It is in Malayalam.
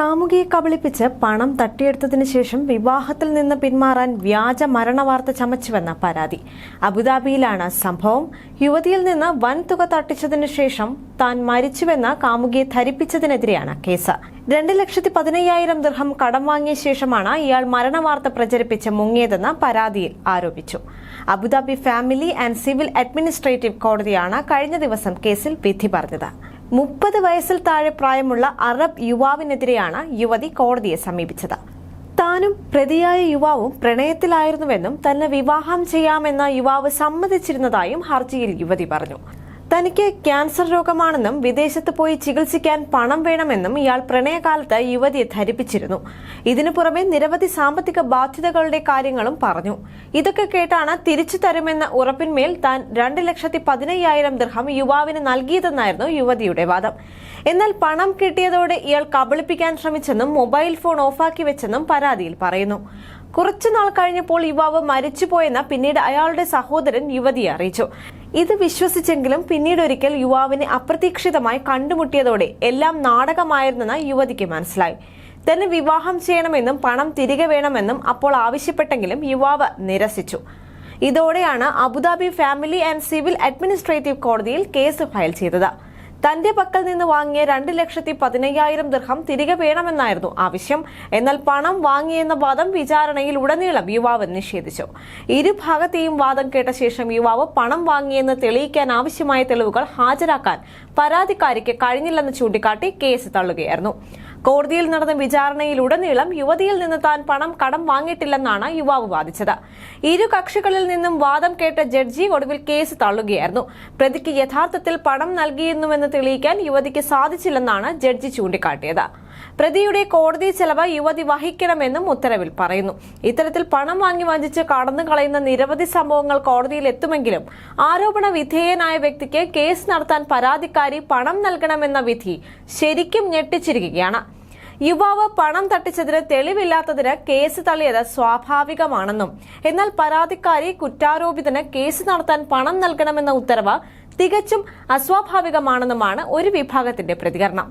കാമുകിയെ കബളിപ്പിച്ച് പണം തട്ടിയെടുത്തതിനു ശേഷം വിവാഹത്തിൽ നിന്ന് പിന്മാറാൻ വ്യാജ മരണവാർത്ത ചമച്ചുവെന്ന പരാതി. അബുദാബിയിലാണ് സംഭവം. യുവതിയിൽ നിന്ന് വൻ തുക തട്ടിച്ചതിനു ശേഷം താൻ മരിച്ചുവെന്ന കാമുകിയെ ധരിപ്പിച്ചതിനെതിരെയാണ് കേസ്. രണ്ട് ലക്ഷത്തി പതിനയ്യായിരം ദൃഹം കടം വാങ്ങിയ ശേഷമാണ് ഇയാൾ മരണവാർത്ത പ്രചരിപ്പിച്ച് മുങ്ങിയതെന്ന് പരാതിയിൽ ആരോപിച്ചു. Abu Dhabi family and civil administrative കോടതിയാണ് കഴിഞ്ഞ ദിവസം കേസിൽ വിധി പറഞ്ഞത്. മുപ്പത് വയസ്സിൽ താഴെ പ്രായമുള്ള അറബ് യുവാവിനെതിരെയാണ് യുവതി കോടതിയെ സമീപിച്ചത്. താനും പ്രതിയായ യുവാവും പ്രണയത്തിലായിരുന്നുവെന്നും തന്നെ വിവാഹം ചെയ്യാമെന്ന യുവാവ് സമ്മതിച്ചിരുന്നതായും ഹർജിയിൽ യുവതി പറഞ്ഞു. തനിക്ക് ക്യാൻസർ രോഗമാണെന്നും വിദേശത്ത് പോയി ചികിത്സിക്കാൻ പണം വേണമെന്നും ഇയാൾ പ്രണയകാലത്ത് യുവതിയെ ധരിപ്പിച്ചിരുന്നു. ഇതിനു പുറമെ നിരവധി സാമ്പത്തിക ബാധ്യതകളുടെ കാര്യങ്ങളും പറഞ്ഞു. ഇതൊക്കെ കേട്ടാണ് തിരിച്ചു തരുമെന്ന ഉറപ്പിന്മേൽ താൻ രണ്ട് ലക്ഷത്തി പതിനയ്യായിരം ദൃഹം യുവാവിന് നൽകിയതെന്നായിരുന്നു യുവതിയുടെ വാദം. എന്നാൽ പണം കിട്ടിയതോടെ ഇയാൾ കബളിപ്പിക്കാൻ ശ്രമിച്ചെന്നും മൊബൈൽ ഫോൺ ഓഫാക്കി വെച്ചെന്നും പരാതിയിൽ പറയുന്നു. കുറച്ചുനാൾ കഴിഞ്ഞപ്പോൾ യുവാവ് മരിച്ചുപോയെന്ന് പിന്നീട് അയാളുടെ സഹോദരൻ യുവതിയെ അറിയിച്ചു. ഇത് വിശ്വസിച്ചെങ്കിലും പിന്നീട് ഒരിക്കൽ യുവാവിനെ അപ്രതീക്ഷിതമായി കണ്ടുമുട്ടിയതോടെ എല്ലാം നാടകമായിരുന്നെന്ന് യുവതിക്ക് മനസ്സിലായി. തന്നെ വിവാഹം ചെയ്യണമെന്നും പണം തിരികെ വേണമെന്നും അപ്പോൾ ആവശ്യപ്പെട്ടെങ്കിലും യുവാവ് നിരസിച്ചു. ഇതോടെയാണ് Abu Dhabi family and civil administrative കോടതിയിൽ കേസ് ഫയൽ ചെയ്തത്. തന്റെ പക്കൽ നിന്ന് വാങ്ങിയ രണ്ട് ലക്ഷത്തി പതിനയ്യായിരം ദൃഹം തിരികെ വേണമെന്നായിരുന്നു ആവശ്യം. എന്നാൽ പണം വാങ്ങിയെന്ന വാദം വിചാരണയിൽ ഉടനീളം യുവാവ് നിഷേധിച്ചു. ഇരുഭാഗത്തെയും വാദം കേട്ട ശേഷം യുവാവ് പണം വാങ്ങിയെന്ന് തെളിയിക്കാൻ ആവശ്യമായ തെളിവുകൾ ഹാജരാക്കാൻ പരാതിക്കാരിക്ക് കഴിഞ്ഞില്ലെന്ന് ചൂണ്ടിക്കാട്ടി കേസ് തള്ളുകയായിരുന്നു. കോടതിയിൽ നടന്ന വിചാരണയിലുടനീളം യുവതിയിൽ നിന്ന് താൻ പണം കടം വാങ്ങിയിട്ടില്ലെന്നാണ് യുവാവ് വാദിച്ചത്. ഇരു കക്ഷികളിൽ നിന്നും വാദം കേട്ട ജഡ്ജി ഒടുവിൽ കേസ് തള്ളുകയായിരുന്നു. പ്രതിക്ക് യഥാർത്ഥത്തിൽ പണം നൽകിയെന്നുവെന്ന് തെളിയിക്കാൻ യുവതിക്ക് സാധിച്ചില്ലെന്നാണ് ജഡ്ജി ചൂണ്ടിക്കാട്ടിയത്. പ്രതിയുടെ കോടതി ചെലവ് യുവതി വഹിക്കണമെന്നും ഉത്തരവിൽ പറയുന്നു. ഇത്തരത്തിൽ പണം വാങ്ങി വഞ്ചിച്ച് കടന്നു കളയുന്ന നിരവധി സംഭവങ്ങൾ കോടതിയിൽ എത്തുമെങ്കിലും ആരോപണ വിധേയനായ വ്യക്തിക്ക് കേസ് നടത്താൻ പരാതിക്കാരി പണം നൽകണമെന്ന വിധി ശരിക്കും ഞെട്ടിച്ചിരിക്കുകയാണ്. യുവാവ് പണം തട്ടിച്ചതിന് തെളിവില്ലാത്തതിന് കേസ് തള്ളിയത് സ്വാഭാവികമാണെന്നും എന്നാൽ പരാതിക്കാരി കുറ്റാരോപിതന് കേസ് നടത്താൻ പണം നൽകണമെന്ന ഉത്തരവ് തികച്ചും അസ്വാഭാവികമാണെന്നുമാണ് ഒരു വിഭാഗത്തിന്റെ പ്രതികരണം.